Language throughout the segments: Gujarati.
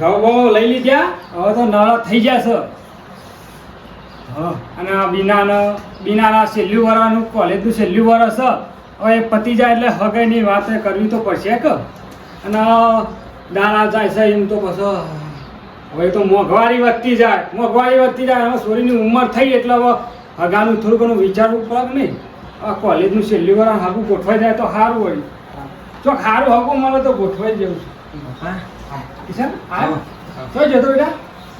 ઘઉં બહુ લઈ લીધા હવે તો નાળા થઈ ગયા છે. હા અને આ બીનાના બીનાના છેલ્લું વરાનું કોલેજનું છેલ્લું વરસ હવે પતી જાય એટલે હગાઈની વાત કરવી તો પડશે કે? અને દાણા જાય છે એમ તો પછી હવે તો મોંઘવારી વધતી જાય. મોંઘવારી વધતી જાય હવે છોરીની ઉંમર થઈ એટલે હવે હગાનું થોડું ઘણું વિચારવું પડે નહીં? આ કોલેજનું છેલ્લું વરા હાગું ગોઠવાઈ જાય તો સારું હોય. ચોક સારું હગું મળે તો ગોઠવાઈ જવું. છે કિશન આવ તો જતો બેટા.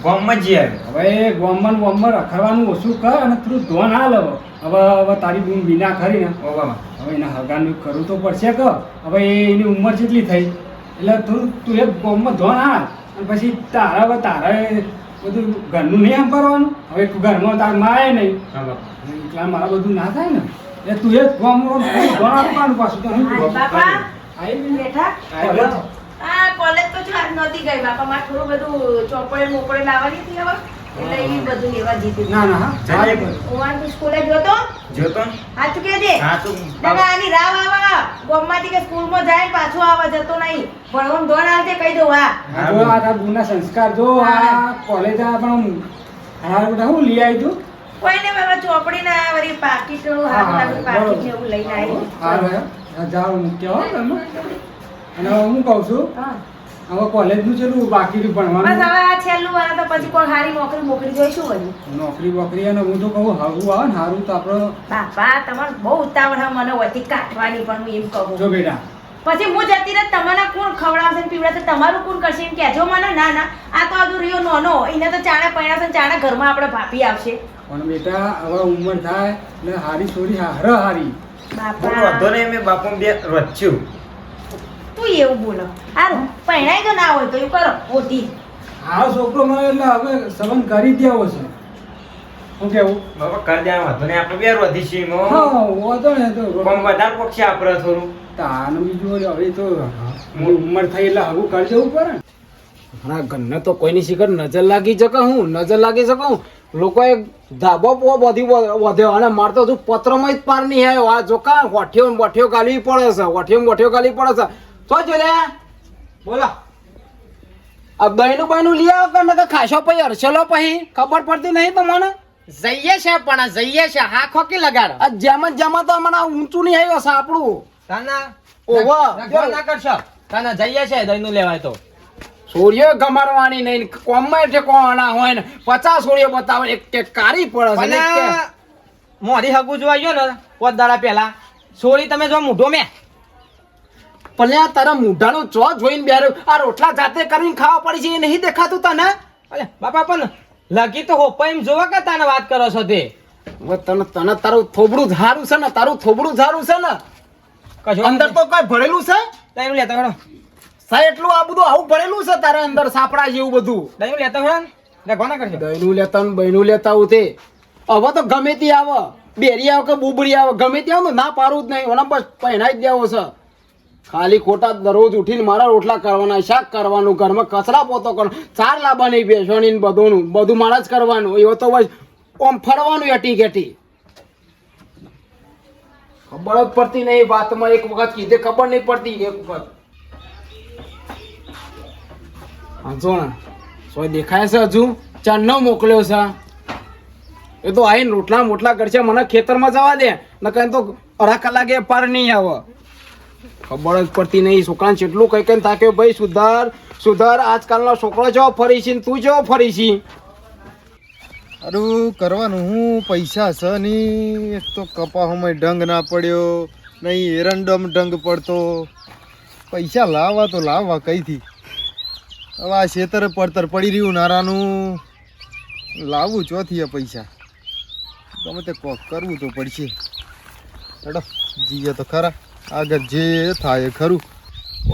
ગામમાં જઈ આવ્યો. હવે ગોમન વોમન રખડવાનું ઓછું કર અને થોડું ધોન હાલ હવે. હવે હવે તારી બૂમ વિના ખરી ને. હવે એના હગાનું કરવું તો પડશે કે હવે એની ઉંમર કેટલી થઈ. એટલે થોડું તું એ ગોમમાં ધોન હાલ. અને પછી તારા હવે તારે બધું ઘરનું નહીં આમ કરવાનું હવે ઘરમાં તાર માય નહીં. એટલા મારા બધું ના થાય ને. એટલે તું એ ગોમ ધોન આપવાનું પાછું તો બેઠા. આ કોલેજ તો જો આજ નહોતી ગઈ બાપા મારે થોડું બધું ચોપડે મોપડે લાવવાની હતી હવે. એટલે એ બધું લેવા જીતી ના ના હા ચાલે. હું સ્કૂલે જોતો જોતો આ ચૂકે છે હા તો દાદા આની રાવ આવા ગોમમાંથી કે સ્કૂલમાં જાય પાછો આવા જતો નહીં. ભણવાનું ધોન કહી દઉં હા. જો આ તારા ગુના સંસ્કાર જો આ કોલેજ આ પણ હું લઈ આવી તું કોઈને બાબા ચોપડી ના વળી પાકીટ હાથ હા, લાગુ પાકીટ એવું લઈને આવી હાર હોય આ હો તમે. અને હવે હું કહું છું હવે હવે કોલેજનું છેલ્લું બાકી ભણવાનું. બસ હવે આ છેલ્લું વાર તો પછી કોઈ સારી નોકરી મોકલી જોઈશું બધું નોકરી બોકરી અને હું તો કહું હારું આવે ને હારું તો આપણે બાપા તમારે બહુ ઉતાવળ હા મને વધી કાઢવાની પણ હું એમ કહું. જો બેટા. પછી હું જતી રહે તમારે કોણ ખવડાવશે ને પીવડાવશે? તમારું કોણ કરશે એમ કહેજો મને? ના ના. આ તો હજુ રહ્યો નોનો. એને તો ચાણા પૈણાશે ને ચાણે ઘરમાં આપણે ભાપી આવશે. પણ બેટા હવે ઉંમર થાય એટલે હારી છોરી હાર હારી. બાપા. વધો નહીં મેં બાપુ બે રચ્યું. તું એવું બોલો. હારું પૈણાય તો ના હોય તો એવું કરો. ઓતી આ છોકરો મળે એટલે હવે સંબંધ કરી દેવો છે. શું કેવું? બાબા કરી દે વાંધો નહીં આપણે બે વધી છીએ હા વાંધો ને તો પણ વધારે પક્ષી આપણે થોડું. તાનું બીજું હવે તો ઉંમર થઈ એટલે હગું કરી દેવું પડે હા ઘરને તો કોઈની શિખર નજર લાગી શકે હું નજર લાગી શકું લોકોએ ધાબો પો બધી વધ્યો અને મારે તો હજુ પત્રમાં જ પાર નહીં આવ્યો. આ જોકા વઠ્યો ને વઠ્યો ગાલવી પડે છે વઠ્યો ને વઠ્યો ગાલવી પડે છે. તો જો બોલો. આ બહેનું બહેનું લઈ આવો કે નકર ખાશો પછી પછી? ખબર પડતી નહીં તમને? જઈએ છે પણ જઈએ છે હા ખોકી લગાડ. આ જેમ જેમ તો મને ઊંચું નહીં આવ્યું સાપડું તાના ઓહો. ના કરશો. તાના જઈએ છે દહીંનું લેવાય તો. સૂર્ય ગમાડવાની નહીં કોમમાં કોણા હોય ને? પચાસ સૂર્ય બતાવે એક કે કારી પડે છે મોરી હગું જોવા ગયો ને પોત દાડા પહેલા. સોરી તમે જો મૂઢો મેં. ભલે આ તારા મૂઢાનો ચો જોઈને બેરો આ રોટલા જાતે કરીને ખાવા પડી છે એ નહીં દેખાતું તને? અલે બાપા પણ લગી તો હોપા એમ જોવા કે તને વાત કરો છો તે? તને તને તારું થોબડું ધારું છે ને તારું થોબડું ધારું છે ને? કશું અંદર તો કઈ ભરેલું છે? દહીં લેતા ખરો. સા એટલું આ બધું આવું ભરેલું છે તારા અંદર સાપડા જેવું બધું? દહીં લેતા ખરો ના? કરશે દહીનું લેતા ને બહીનું લેતા તે. હવે તો ગમે તે આવે. બેરી આવે કે બુબડી આવે ગમે તે આવે ને ના પારું જ નહીં. ઓના બસ પહેરાઈ જ દેવો છે. ખાલી ખોટા દરરોજ ઉઠીને મારા રોટલા કરવાના, શાક કરવાનું, ઘરમાં કચરા પોતો કરવાનો ચાર લાવવાની બેસવાની ને બધું મારા જ કરવાનું. એવો તો બસ ઓમ ફરવાનું એટી ઘેટી ખબર જ પડતી નહીં વાતમાં. એક વખત કીધે ખબર નહીં પડતી, એક વખત. વાંચો ને, સોય દેખાય છે હજુ? ચારનો મોકલ્યો છે. એ તો આઈને રોટલા મોટલા કરશે, મને ખેતરમાં જવા દે. નકર તો અઢા કલાકે પાર નહીં આવે. ખબર જ પડતી નહીં. છોકરાને જેટલું કઈ કઈ થાક્યો, ભાઈ, સુધાર સુધાર. આજકાલનો છોકરો જેવો ફરી છે તું જેવો ફરી છે. અરે, કરવાનું હું? પૈસા છે નહીં. તો કપાસમાં ડંગ ના પડ્યો, નહીં એરંડમ ડંગ પડતો. પૈસા લાવવા તો લાવવા કઈથી? હવે આ ખેતર પડતર પડી રહ્યું નારાનું. લાવવું ચોથી આ પૈસા. ગમે તે કોક કરવું તો પડશે. હેડો જીએ તો ખરા. આગળ જે થાય ખરું.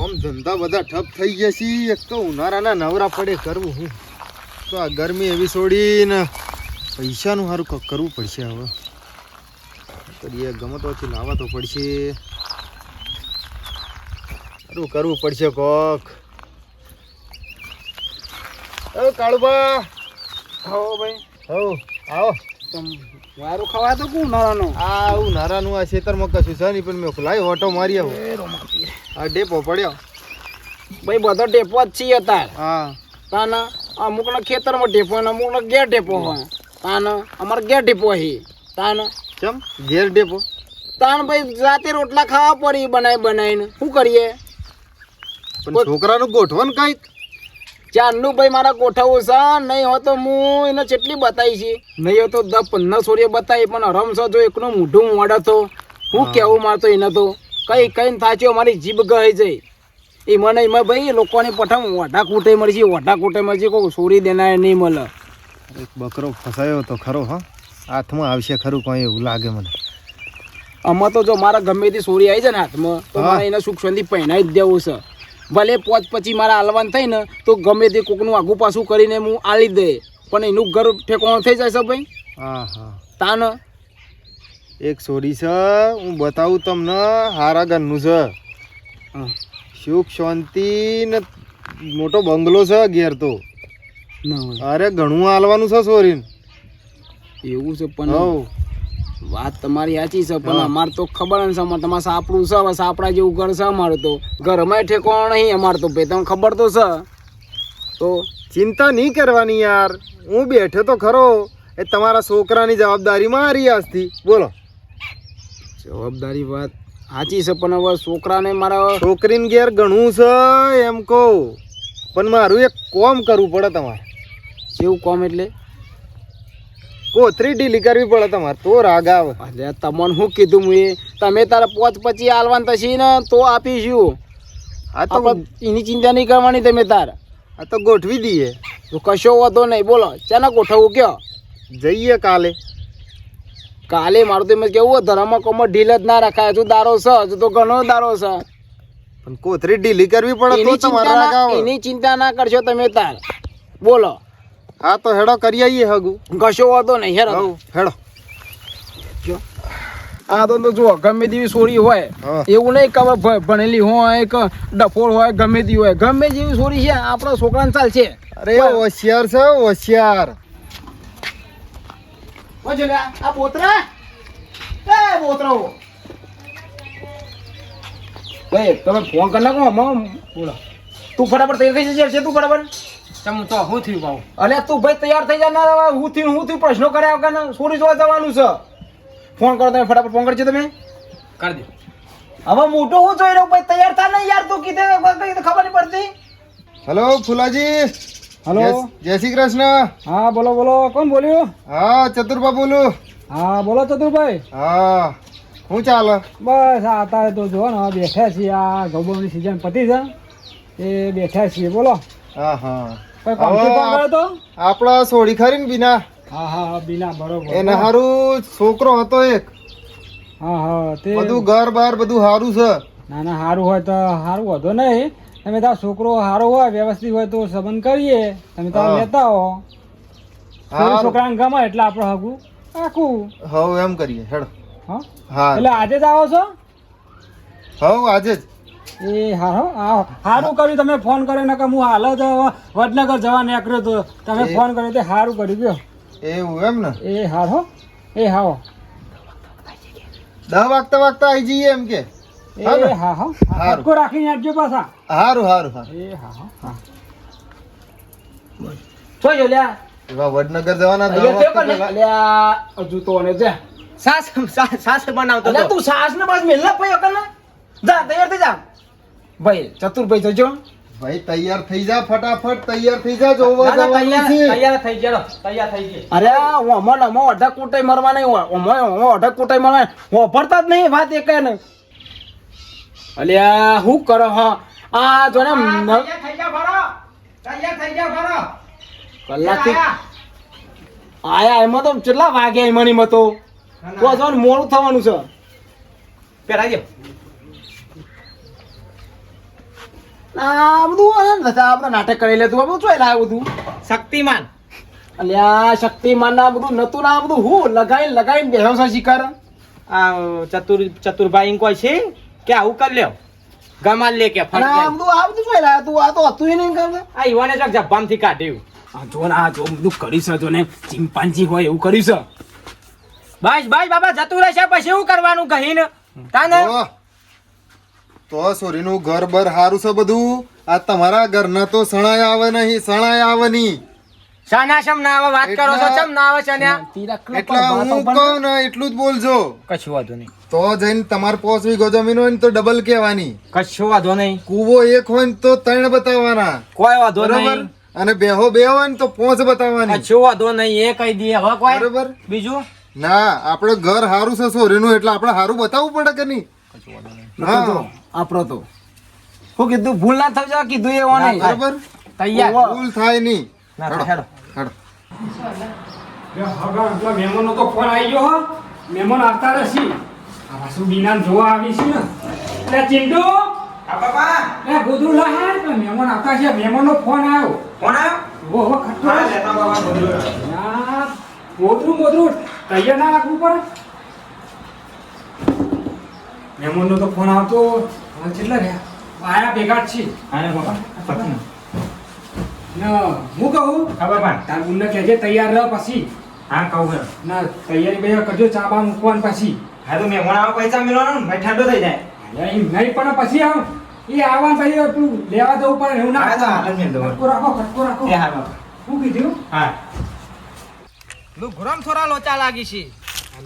આમ ધંધા બધા ઠપ થઈ ગયા છે. એક તો ઉનાળાના નવરા પડે કરવું હું. તો આ ગરમી એવી છોડીને પૈસાનું સારું કંઈક કરવું પડશે હવે. કરીએ ગમતોથી લાવવા તો પડશે. સારું કરવું પડશે કોક. કાળુબા હો ભાઈ. હો આવો. વાયરો ખવાય તો કું નરાનું? આ હું નારાનું આ ખેતરમાં કશું છે નહીં પણ મેં લાવી ઓટો મારી આવું. આ ડેપો પડ્યો. ભાઈ બધો ડેપો જ છીએ તાર. હા. તાના અમુકના ખેતરમાં ટેપો હોય ને અમુકના ઘેર ટેપો હોય. તાન અમારે ઘેર ડેપો હી. તાન કેમ? ગેર ડેપો? તાન ભાઈ રાતે રોટલા ખાવા પડી બનાવી બનાવીને શું કરીએ? પણ છોકરાનું ગોઠવણ કઈ ચારનું ભાઈ મારા કોઠાવું છે નહીં હોય તો હું એને કેટલી બતાવી છે? નહીં હોય તો દસ પંદર સોરીએ બતાવી પણ રમશો જો એકનું મોઢું મોડે તો. હું કેવું મારતો એને તો? કઈ કઈ થાચ્યો મારી જીભ ગઈ જઈ એ મને એમાં ભાઈ લોકોની પઠામ ઓઢા કૂટે મળશે ઓઢા કૂટે મળશે કોઈ સોરી દેનાય નહીં મળે. એક બકરો ફસાયો તો ખરો હા. હાથમાં આવશે ખરું કોઈ એવું લાગે મને. આમાં તો જો મારા ગમે તે સોરી આવી છે ને હાથમાં તો. મારે એને સુખ શાંતિ પહેરાવી જ દેવું છે. ભલે પોચ પછી મારા હાલવાન થઈ ને તો ગમે તે કોકનું આઘું પાછું કરીને હું આલી દે. પણ એનું ઘર ઠેકાણું થઈ છે ભાઈ? હા હા તાન? એક સોરી છે હું બતાવું તમને હારા ઘરનું છે. સુખ શાંતિ ને મોટો બંગલો છે ઘેર તો. અરે ઘણું હાલવાનું છે સોરીને. એવું છે પણ વાત તમારી સાચી છે પણ અમારે તો ખબર નથી છે અમારે તમારે સાપડું છે હવે સાપડા જેવું ઘર છે અમારે તો. ઘરમાં ઠેકાણું નહીં અમારે તો ભાઈ તમને ખબર તો છે. તો ચિંતા નહીં કરવાની યાર. હું બેઠો તો ખરો. એ તમારા છોકરાની જવાબદારી મારી આજથી. બોલો. જવાબદારી વાત. સાચી છે પણ હવે છોકરાને મારા છોકરીને ઘેર ઘણું છે એમ કહું. પણ મારું એક કોમ કરવું પડે તમારે. જેવું કોમ એટલે? કોથરી ઢીલી કરવી પડે તમારે. તો રાગ આવે. અરે તમને શું કીધું હું તમે તારે પોચ પછી આલવાન થશે ને તો આપીશું. આ તો એની ચિંતા નહીં કરવાની તમે તાર. આ તો ગોઠવી દઈએ. તો કશો વાંધો નહીં બોલો ચાના ગોઠવવું કયો? જઈએ કાલે. કાલે મારું તો એમ કેવું ધર્મ કોમર ઢીલ જ ના રખાય. હજુ દારો છે હજુ તો ઘણો દારો છે. પણ કોથરી ઢીલી કરવી પડે એની ચિંતા ના કરશો તમે તાર. બોલો. હા તો હેડો કરી આવીએ હગુ. કશો વાંધો નહીં હવ હેડો. આ તો તો જુઓ ગમે તેવી સોરી હોય એવું નહીં કે ભણેલી હોય કે ડફોળ હોય ગમે તેવી હોય. ગમે જેવી સોરી છે આપણા છોકરાને ચાલશે અરે હોશિયાર છે હોશિયાર. આ પોતરા? એ પોતરો ભાઈ તમે ફોન કરી નાખો બોલો. તું ફટાફટ તૈયાર થઈ જશે તું ફટાફટ ચમ તો હું થયું બાબુ અલે તું ભાઈ તૈયાર થઈ જા ના હું થી હું થી પ્રશ્નો કર્યા વગર સોરી જોવા જવાનું છે. ફોન કરો તમે ફટાફટ ફોન કરજો તમે. કરી દે. હવે મોટો હું જોઈ રહ્યો ભાઈ તૈયાર થા નહીં યાર તું કીધે ખબર નહીં પડતી. હેલો ફુલાજી. હલો. જય- જય શ્રી કૃષ્ણ. હા બોલો બોલો કોણ બોલ્યું? હા ચતુરબા બોલું. હા બોલો ચતુરભાઈ. હા શું ચાલે? બસ આ અત્યારે તો જો ને બેઠા છીએ આ ગૌબરની સિઝન પતી છે. એ બેઠા છીએ બોલો. હા હા. આપણા સોડી ખરી ને બીના. હા હા બીના બરોબર. એને હારું છોકરો હતો એક. હા હા તે બધું ઘર બાર બધું સારું છે. ના ના સારું હોય તો સારું વધો નહીં. તમે તાર છોકરો સારો હોય વ્યવસ્થિત હોય તો સંબંધ કરીએ. તમે તાર લેતા હો. છોકરો છોકરાને ગમે એટલે આપણે હગું. આખું હવ એમ કરીએ. હેડો. હા. એટલે આજે જ આવો છો? હવ આજે જ. એ હારો આ સારું કર્યું તમે ફોન કર્યો નકર હું હાલ જ વડનગર જવા નીકળ્યો તો તમે ફોન કર્યો તે સારું કર્યું ગયો. એવું એમ ને? એ હારો એ હાવો દહ વાગતા વાગતા આવી જઈએ એમ કે? એ હા હા હા. હારું. રાખીને આપજો પાછા. હારું હારું હા એ હા હા. હા. જો લ્યા. એવા વડનગર જવાના દહ વાગતા લ્યા હજુ તો ને જા. સાસ સાસ બનાવતો તું સાસ ને બસ મેલ્લા પયો અકલ ને? જા તૈયાર થઈ જા. ભાઈ ચતુરભાઈ જજો. ભાઈ તૈયાર થઈ જા ફટાફટ તૈયાર થઈ જા જોવા જવાનું તૈયાર છે. તૈયાર થઈ ગયો તૈયાર થઈ ગયો. અરે ઓમો ઓમો અઢા કુટાઈ મરવા નહીં હું ઓમો ઓમો અઢા કુટાઈ મરવા ભરતા જ નહીં વાત એક ને અલ્યા હું કરો હા? આ જો ને તૈયાર થઈ જા ભરો. તૈયાર થઈ જા ભરો. કલાકથી આયા. એમાં તો કેટલા વાગ્યા એમાં મતો તો? જો મોડું થવાનું છે. પહેરાઈ દે આ બધું આપણે નાટક કરી લેતું આ બધું ચોઈ લાવ્યું બધું. શક્તિમાન. અલ્યા શક્તિમાન ના બધું નતું ના બધું હું લગાઈ લગાઈ બેહો છે શિકાર. આ ચતુર ચતુરભાઈ કોઈ છે કે આવું કરી લ્યો. ગમાલ લે કે આ બધું આ બધું લાવ્યું તું આ તો હતું નહીં કામ આ ઈવાને ચોક જબ્બામથી કાઢ્યું. આ જો ને આ જો બધું કરી છે જો ને ચિંપાંજી હોય એવું કરી છે બસ બસ બાબા જતું રહેશે પછી શું કરવાનું કહીને તાને? તો- સોરી સોરીનું ઘર બર હારું છે બધું? આ તમારા ઘરના તો સણાય આવે નહીં સણાય આવે નહીં. શાના શમ ના આવે? વાત કરો છો ચમ ના આવે શાન્યા એટલે હું કહું ને એટલું જ બોલજો. કશું વાંધો નહીં. તો જઈને તમારે પોસ વીઘો જમીન હોય ને તો ડબલ કહેવાની. કશું વાંધો નહીં. કૂવો એક હોય ને તો ત્રણ બતાવવાના. કોઈ વાંધો બરોબર? નહીં અને બેહો બે હોય ને તો પોંચ બતાવવાની. કશું વાંધો નહીં. એ કહી દઈએ હવે કોઈ? બરોબર? બીજું? ના આપણે ઘર હારું છે સોરીનું એટલે આપણે હારું બતાવવું પડે કે નહીં? હા. આપણો તો. શું કીધું ભૂલ ના થઈ જાય કીધું એ નહીં. બરાબર? તૈયાર. ભૂલ થાય નહીં. ના હેડો, હેડો. હેડો. લે, હગા, પેલા મહેમાનનો તો ફોન આવી ગયો હો. મહેમાન આવતા રહેશે. આ પાછું બીનાને જોવા આવી છે ને. એટલે ચિંટુ. હા બાપા. એ ગોધરું લા હે. મહેમાન આવતા છે મહેમાનનો ફોન આવ્યો. ફોન આવ્યો? ઓહો ખટ્ટો લેતા બાબા બધું યાર, ગોધરું ગોધરું. તૈયાર ના રાખવું પડે. મહેમાનનો તો ફોન આવતો. હવે કેટલા રહ્યા આયા ભેગા જ છે હા બાપા પકડ. ને હું કહું? ખબર પણ તાર બુનને કહેજે તૈયાર રહ પછી. હા કહું. ના તૈયારી બે કરજો ચા બા મૂકવાન પછી. હા તો મહેમાન આવો પૈસા મેળવાનો ને ભાઈ ઠંડો થઈ જાય. નહીં પણ પછી આવ. એ આવવાનું પછી તું લેવા જવું પડે એવું ના. ખટકો રાખો ખટકો રાખો. હા બાપા શું કીધું? હા. લુગડમ થોડા લોચા લાગી છે.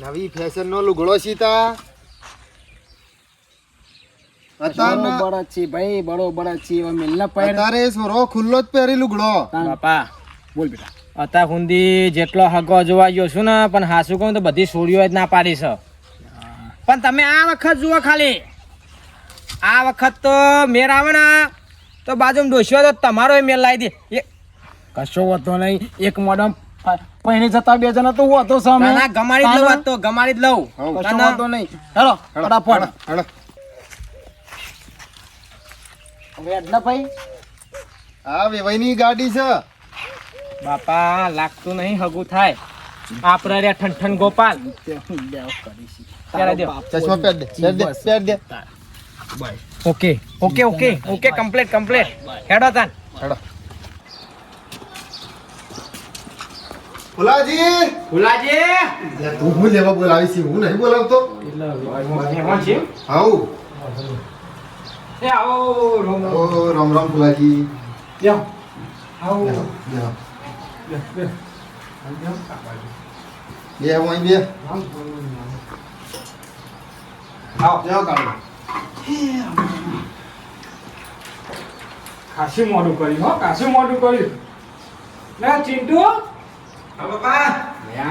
નવી ફેશન નો લુગડો સીતા અત્યારના- છે ભાઈ બરોબર જ છે. હવે મિલના પહેર અત્યારે સોરો ખુલ્લો જ પહેરી લુગડો. બાપા. બોલ બેટા. અત્યાર સુધી જેટલો હગો જોવા ગયો છું ને પણ હાસુ કહું તો બધી સોડીઓ જ ના પાડી છે. પણ તમે આ વખત જુઓ ખાલી. આ વખત તો મેર આવે ને તો બાજુમાં ડોસ્યો તો તમારો મેલ લાવી દે. કશો વધો નહીં. એક મોડમ પહેણી જતા બે જણા તો વાંધો સામે. ના, ના, ગમાડી જ લઉં તો ગમાડી જ લઉં. કશો વધો નહીં. હેલો ફટાફટ. હેડો, હવે ભાઈ? આ વેવાઈની ગાડી છે. બાપા લાગતું નહીં હગું થાય. આપણે રે ઠન ગોપાલ. તે હું લેવ કરીશ ત્યારે દો. ચશ્મા પહેર દે પહેર દે પહેર દે. Okay okay okay okay complete complete. હેડો તાન. હેડો. ફુલાજી ફુલાજી તું હું લેવા બોલાવી છે હું નહીં બોલાવતો. એટલે છે એ આવો રોમ રોમ. રામ રામ ફુલાજી જાઓ. આવો. બેહો. બે, હું અહીં બે. આમ, આવો બેહો કાઢો. ખાસું મોડું કર્યું હો ખાસું મોડું કર્યું. લે ચિંટુ. હા બાપા. યા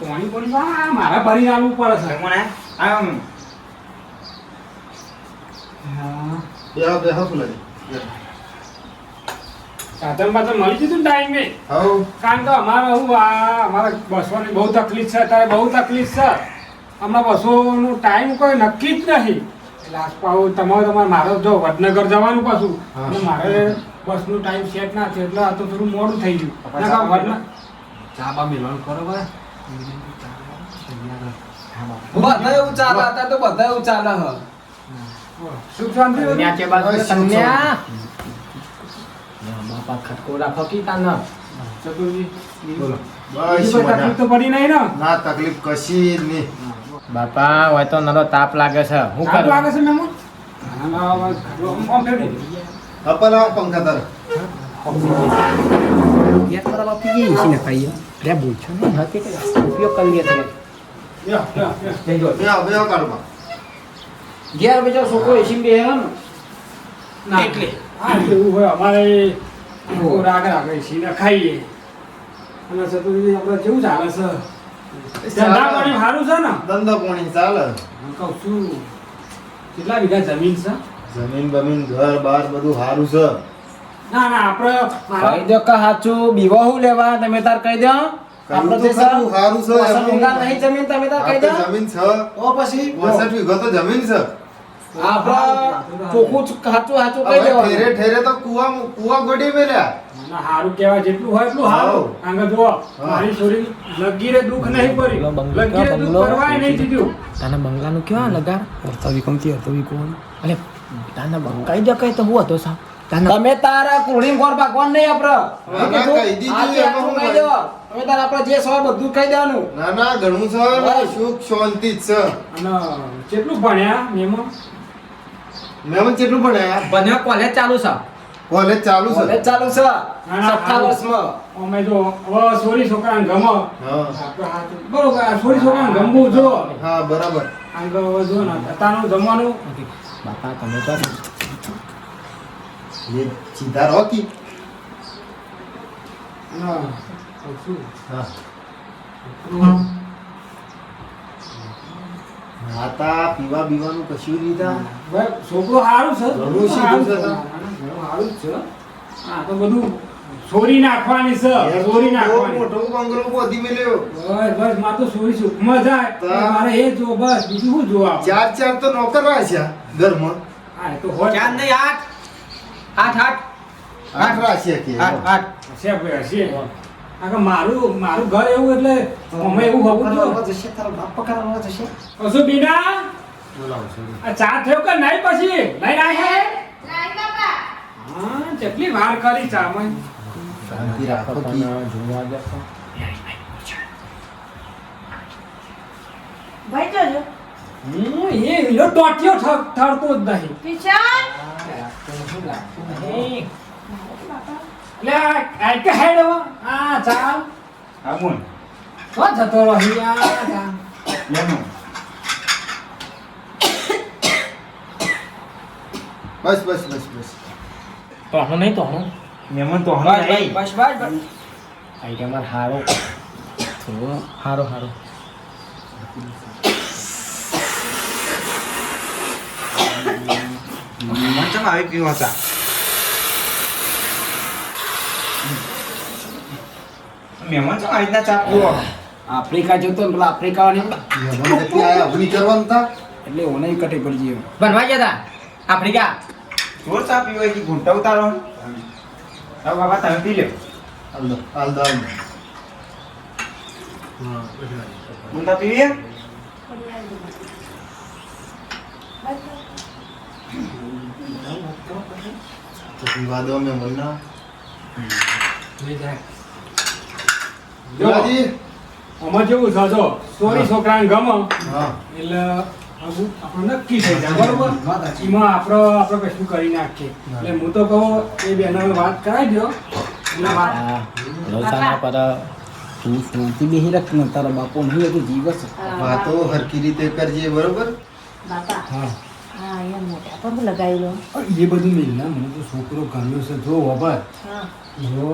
પાણી પાણી મારા ભરી આલવું પડે છે. આવ્યો હા. બેહો બેહો ફુલાજી. સાધન પાછળ મળી જતું ટાઈમે હાઉ કારણ કે અમારે હું આ અમારે બસોની બહુ તકલીફ છે અત્યારે બહુ તકલીફ છે. હમણાં બસોનું ટાઈમ કોઈ નક્કી જ નહીં. એટલે આ પાછું તમારે તમારે મારે જો વડનગર જવાનું પાછું. હા. અને મારે બસનું ટાઈમ સેટ ના છે એટલે આ તો થોડું મોડું થઈ ગયું. ના કાં વડન- બધા એવું ચાલે અત્યારે તો બધા એવું ચાલે હ. સુખ શાંતિ બધું? ન્યા છે બાજુ બસ, શું કન્યા. બાપા ખટકો રાખો કી તાન ચતુરજી બોલો બીજી બસ કોઈ તકલીફ તો પડી નહીં ને ના તકલીફ કશી જ નહીં બાપા હોય તો નરો તાપ લાગે છે હું સારું કરું લાગે છે મહેમાન ના, ના, આમ આમ ફેરવી. અપલ આવો પંખા તારે યાર તારા બાપી જે ઈસી ને ખાઈએ રે બોલ છો ને હતી કે ઉપયોગ કરી લે તમે યા, યા, યા. બેહો બેહો કાઢવા ઘેર બીજો છોકરો એસી બે હે ને? ના, એટલે. હા એવું હોય. અમારે રાગ રાગ એસી ને ખાઈએ. અને ચતુર્થી આપણે કેવું ચાલે છે? ધંધા પાણી સારું છે ને? ધંધો પાણી ચાલે. હું કહું છું કેટલા વીઘા જમીન છે? જમીન બમીન ઘર બાર બધું સારું છે. ના ના આપણે કહી દો કે સાચું બીવો લેવા? તમે તાર કહી દો. કહ્યું તો ખરું, સારું છે પસંદ એમાં. વીઘા નહીં જમીન તમે તાર કહી દો. જમીન છે. તો પછી? પોસઠ વીઘો તો જમીન છે. આપણે ચોખ્ખું હાચું હાચું કહી હવે ઠેરે ઠેરે તો કુવા કુવા ગોડી મેલ્યા. ના, સારું જેટલું હોય એટલું સારું હાવ. જુઓ મારી છોરી લગીરે દુઃખ નહીં પડી. લગીરે દુઃખ કરવાય નહીં દીધું. તને બંગલાનું કેવા લગાર અર્થવી કમતી અર્થવી કોણ અલે તાને બંગાઈ દે કઈ તો હું હતો સા તમે તારા કુળી ગોર ભાગવાન નહીં આપડે. કહી દીધું આજે એમાં હાચું હું કહી દો તમે તાર આપણે જે સવાય બધું ખાઈ દેવાનું. ના ના ઘણું છે ભાઈ. સુખ શાંતિ જ છે. અને કેટલું ભણ્યા મેમો? મેમો કેટલું ભણ્યા ભણ્યા કોલેજ ચાલુ છે. કોલેજ ચાલુ છે? કોલેજ ચાલુ છે. ના, છઠ્ઠા વર્ષમાં. અમે જો હવે સોરી છોકરાને ગમો. બરોબર સોરી છોકરાને ગમવું જો. હા બરાબર. કે જો ને અત્યારનું જમવાનું. બાપા તમે તો એ સીધા રોકી. હા. નાતા પીવા બીવાનું કશું લીધા? ભાઈ, છોકરો સારું છે. ઘણું સારું છે ઘણું સારું જ છે. હા તો બધું છોરી નાખવાની છે. છોરી નાખવાની. મોટો બંગલો બોધી મેલ્યો. બસ બસમાં તો છોરી સુખમાં જાય? મારે એ જો બસ બીજું શું જોવા? ચાર ચાર તો નોકર રાખ્યા ઘરમાં. હા એ તો હો ચાર નહીં આઠ. આઠ આઠ. આઠ રાખ્યા કે આઠ આઠ. હશે ભાઈ હશે. કારણ મારું મારું ઘર એવું એટલે અમે એવું હોવું જોઈએ. જશે તારો બાપ પકડવા જશે. અસુ બીના? આ ચા થયો કે નહીં પછી? લઈને આય હે. હા કેટલી વાર કરી ચા માં. શાંતિ રાખો કી. જોવા જશો ભાઈ જોજો હું એ લો ટોટિયો ઠ- ઠરતો જ નહીં. કિશન? એટલે આ કે હેડ? આ ચા હા બોલ તો જતો રહી આ ચા લેનું. બસ બસ બસ બસ. તોહનું નહીં તોહનું મહેમાન તો હું હમણાં બસ બસ બસ. બસ આઈડિયા માર હારો. થોડો હારો હારો. ચમ આવી પીવા ચા મહેમાન શું આવી રીતના ચા પીવો? આફ્રિકા જતો ને પેલા આફ્રિકા વાળી મહેમાન જેટલી આયા અગ્નિ કરવાનું તા? એટલે ઓને કટે પડી ગયો બનવા ગયા હતા આફ્રિકા? જોર ચા પીવો કે ઘૂંટા ઉતારો હવે બાબા તમે પી લે. હાલ દો હાલ દો ઘૂંટા પીવીએ તો વિવાદો દો મહેમાનના જો હાજી આમાં જેવું છે? જો સોરી છોકરાને ગમો હા. એટલે આપણું નક્કી થઈ જાય બરોબર? એમાં આપણો આપણે કશું કરી નાખીએ. એટલે હું તો કહું એ બેનો વાત કરાવી દો એટલે વાત તું શાંતિ બેહી રાખ તારા બાપો નહીં હતું જીવસ. વાતો હરકી રીતે કરજે બરોબર? બાપા. હા. અહીંયા મોટા પર હું લગાવી લો એ બધું ના મને તો છોકરો ગમ્યો છે જો વબર જો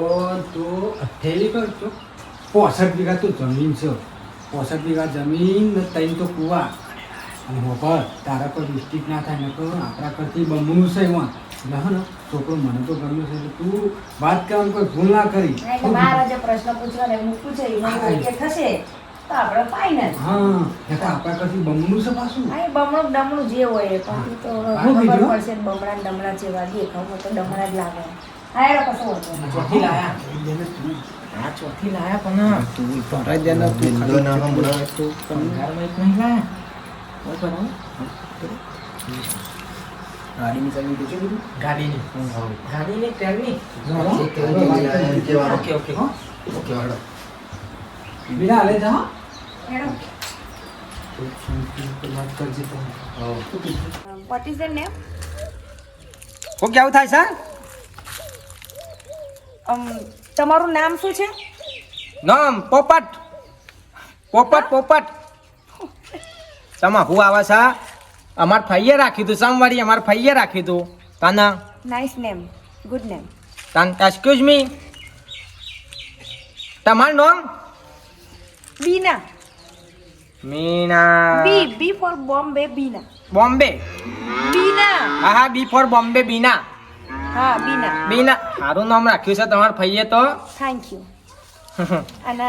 તો અઠ્યાવી કરજો પોસઠ વીઘા તો જમીન છે. પોસઠ વીઘા જમીન ને ત્રણ તો કુવા. અને વબર તારા પર ડિસ્ટ્રિક્ટ ના થાય ને તો આપણા કરતી બમણું છે એમાં. એટલે હા ને છોકરો મને તો ગમ્યો છે તું વાત કરવાનું કોઈ ભૂલ ના કરી. મારા જે પ્રશ્ન પૂછવાના હું પૂછે થશે? તો આપણે હા એટલે આપણા બમણું છે પાછું. હા બમણું ડમણું જે હોય એ પણ ઈ તો ખબર પડશે બમણા ડમણા જેવા દેખાવ તો ડમણા જ લાગે. હા કશો ચોથી લાયા. આ ચોથી લાયા પણ તું ભરાઈ ને તું ધંધો ના હમણાં પંગારમાં એક નહીં લાયા. બોલ બરાબર ગાડીની ચાવી દેજો બધું? ગાડીની. ગાડીની ટ્રેનની કહેવાનું. Okay okay. ઓકે હાલો. ले जा તો what is the name? ઓ કેવું થાય સર અમ, તમારું નામ શું છે? નામ પોપટ. પોપટ પોપટ. તમા હું આવે છે અમાર ફાઈએ રાખ્યું હતું સોમવારે અમાર ફાઈએ રાખ્યું હતું તાના? નાઇસ નેમ ગુડ નેમ તાન એક્સક્યુઝ મી તમારું નામ? Bina. Mina. B B for Bombay Bina. Bombay? Bina. હા હા બી ફોર બોમ્બે બીના. હા બીના. બીના. સારું નામ રાખ્યું છે તમારા ભાઈએ તો. થેન્ક યુ અને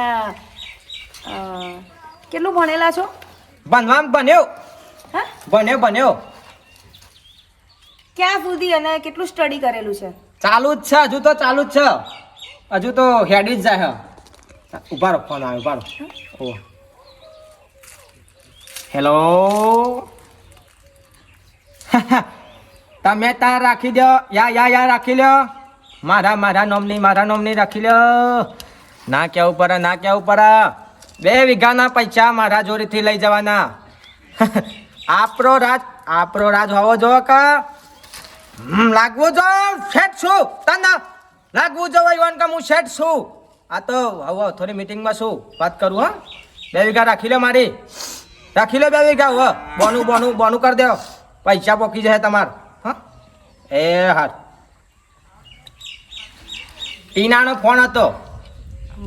કેટલું ભણેલા છો? બનવામ બન્યો હા? બન્યો બન્યો ક્યાં સુધી અને કેટલું સ્ટડી કરેલું છે? ચાલુ જ છે હજુ તો ચાલુ જ છે. હજુ તો હેડી જ જાય છે ઊભા રહો ફોન આવે ઊભા રહો હેલો તમે ત્યાં રાખી દો. યા યા યા રાખી લ્યો મારા મારા નોમની મારા નોમની રાખી લ્યો ના કેવું પડે, ના કેવું પડે. બે વીઘાના પૈસા મારા જોડેથી લઈ જવાના. આપણો રાજ આપણો રાજ હોવો જોવો કે? લાગવું જો. શેઠ છું. તને લાગવું જો ઈવન કે હું શેઠ છું? આ તો હવે થોડી મીટિંગમાં શું? વાત કરું હા? બે વીઘા રાખી લો મારી. રાખી લો બે વીઘા હો બોનું બોનું બોનું કરી દો. પૈસા પોકી જાય તમાર હા? એ હાર. ટીનાનો ફોન હતો.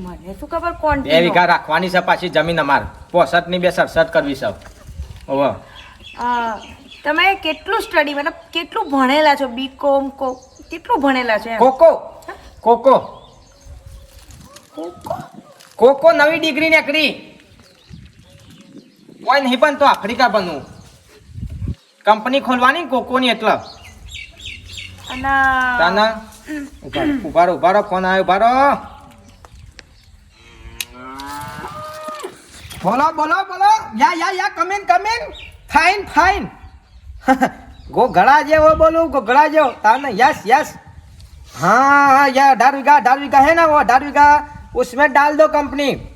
મને શું ખબર કોણ બે વીઘા રાખવાની છે પાછી જમીન અમાર. પોસઠની બે સડસઠ કરવી છે. ઓહો. તમે કેટલું સ્ટડી મતલબ કેટલું ભણેલા છો? બીકોમ કો કેટલું ભણેલા છો કોકો કોકો કોકો નવી ડિગ્રી નીકળી કોઈ નહીં પણ તો આફ્રિકા બનવું. કંપની ખોલવાની કોકોની એટલે. અને ઉભારો ઉભારો ફોન આવ્યો ઉભારો બોલો બોલો બોલો. Yeah yeah yeah come on come on fine fine go ગળા જેવો બોલું ગો ગળા જેવો. તાને યસ યસ. હા યા અઢાર વીઘા અઢાર વીઘા હે ને વો અઢાર વીઘા. उसमें डाल दो कंपनी।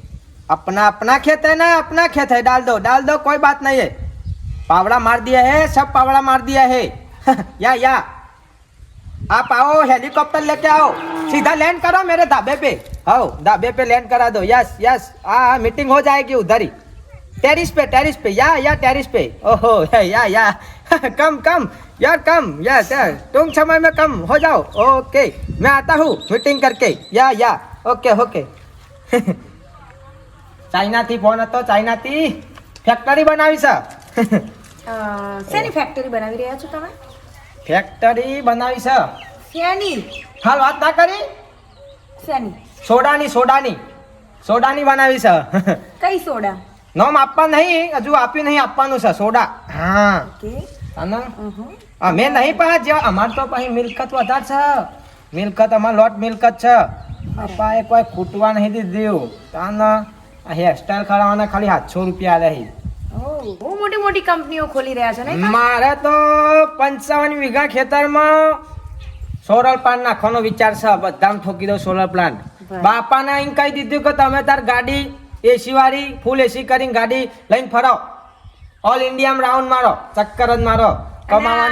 अपना अपना खेत है ना, अपना खेत है, डाल दो डाल दो, कोई बात नहीं है। पावड़ा मार दिया है, सब पावड़ा मार दिया है। या या। आप आओ, हेलीकॉप्टर लेके आओ। सीधा लैंड करो मेरे ढाबे पे। आओ ढाबे पे लैंड करा दो। Yes yes. हाँ मीटिंग हो जाएगी उधर ही। टेरिस पे टेरिस पे। या या, टेरिस पे। ओहो, या या। कम कम। यार कम। यस तुम समय में कम। हो जाओ। ओके। मैं आता हूँ मीटिंग करके। या या। Okay okay. ચાઇનાથી ફોન હતો ચાઇનાથી ફેક્ટરી બનાવી છે. શેની ફેક્ટરી બનાવી રહ્યા છો તમે? ફેક્ટરી બનાવી છે. શેની? હાલ વાત ના કરી? શેની? સોડાની સોડાની. સોડાની બનાવી છે. કઈ સોડા? નોમ આપવા નહીં હજુ આપ્યું નહીં આપવાનું છે સોડા. હા. અમે નહીં પણ અમારે તો પછી મિલકત વધારે છે. મિલકત અમાર લોટ મિલકત છે. પપ્પાએ કોઈ ખૂટવા નહીં દીધું તાન હેરસ્ટાઈલ કરાવવાના ખાલી સાતસો રૂપિયા રહી બહુ મોટી મોટી કંપનીઓ ખોલી રહ્યા છે ને મારે તો પંચાવન વીઘા ખેતરમાં સોલર પ્લાન્ટ નાખવાનો વિચાર છે. બધાને ઠોકી દો સોલર પ્લાન્ટ બાપાને એમ કહી દીધું કે તમે તાર ગાડી એસી વાળી ફૂલ એસી કરીને ગાડી લઈને ફરો. ઓલ ઇન્ડિયામાં રાઉન્ડ મારો ચક્કર જ મારો. કમાવા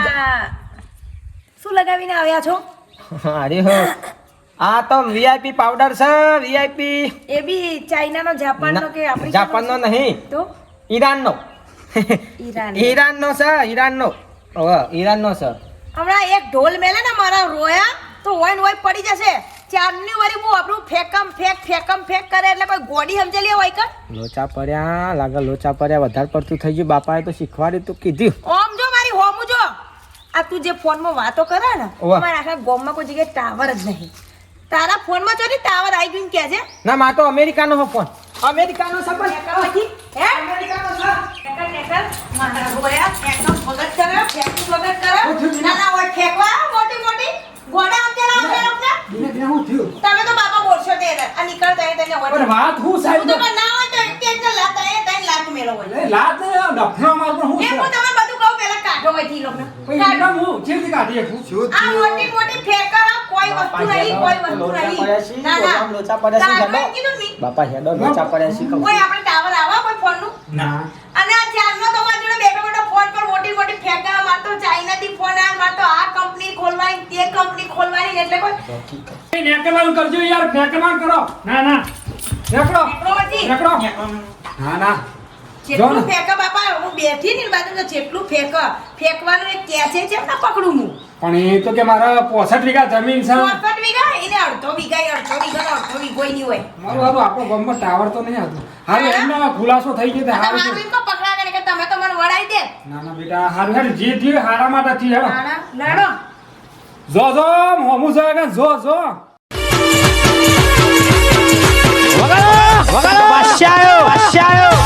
શું લગાવીને આવ્યા છો? અરે હો. આ તો વીઆઈપી પાવડર છે વીઆઈપી એ બી ચાઇનાનો જાપાનનો કે આફ્રિકાનો જાપાનનો? નહીં. તો? ઈરાનનો. ઈરાન ઈરાનનો છે ઈરાનનો. ઓહ, ઈરાનનો છે. હમણાં એક ઢોલ મેલે ને મારા રોયા તો હોય ને હોય પડી જશે. ચારની વરી હું આપણું ફેકમ ફેક ફેકમ ફેક કરે એટલે કોઈ ગોડી સમજેલી હોય કે? લોચા પડ્યા લાગે લોચા પડ્યા વધારે પડતું થઈ ગયું. બાપાએ તો શીખવાડ્યું તું કીધું. ઓમ જો મારી હોમું જો. આ તું જે ફોનમાં વાતો કરે ને. અમારા આખા ગામમાં કોઈ જગ્યાએ ટાવર જ નહીં. તારા ફોનમાં ને ટાવર આવી ગયું કે છે ના માં તો અમેરિકાનો હો ફોન અમેરિકાનો છે પણ નેકળવાથી, હે? નેકળ, નેકળ. મારા રોયા, ફેંકનો વગર કરે, ફેંકનું વગર કરે. નાના હોય ફેંકવા, મોટી મોટી. ગોળા આમ તેના આમ તેના આમ તેના. તમે તો બાપા બોલશો તે એને. આ તને. પણ વાત હું હું સાહેબ તો ના હોય તો એક જ લાત આય, તને લાત મેલો લાત ડફનો માર પણ હું એ હું તમને બધું કહું, પહેલા કાઢો. હું જેથી કાઢી શકું? શું આ મોટી મોટી ફેંકા, કોઈ વસ્તુ નહીં, કોઈ વસ્તુ નહીં. છે, ના, ના. લોચા પડ્યા છે, હેડો. કીધું ને મેં. બાપા હેડો લોચા પડ્યા છે કોઈ આપણે ટાવર આવા કોઈ ફોનનું? ના. અને આ ચારનો તમારી જોડે બેઠો બેઠો ફોન પર મોટી મોટી ફેંકા મારતો ચાઇનાથી ફોન આવે મારતો આ કંપની ખોલવાની તે કંપની ખોલવાની એટલે કોઈ નેકલવાનું કરજો યાર ફેંકવાનું કરો. ના ના. નેકળો. નેકળો નથી. ના ના. જેટલું ને. બાપા હું બેઠી ને બાજુ તો જેટલું ફેંક ફેંકવાનું એક કે છે જેમ ને પકડું હું. પણ એ તો કે મારા પોસઠ વીઘા જમીન છે. પોસઠ વીઘા? એને અડધો વીઘા અડધો વીઘા અડધો વીઘો નહીં હોય. મારું હારું આપણો ગમમાં ટાવર તો નહીં હતું હારું એમનો ખુલાસો થઈ ગયો હારું. એમ તો પકડા કરે કે તમે તો મને વડાઈ દે. ના ના બેટા હારું હારું જે જે હારા માટે થી હેડો. લડો. જો જો હું જો કે જો જો. બાદશાહ આવ્યો, બાદશાહ આવ્યો.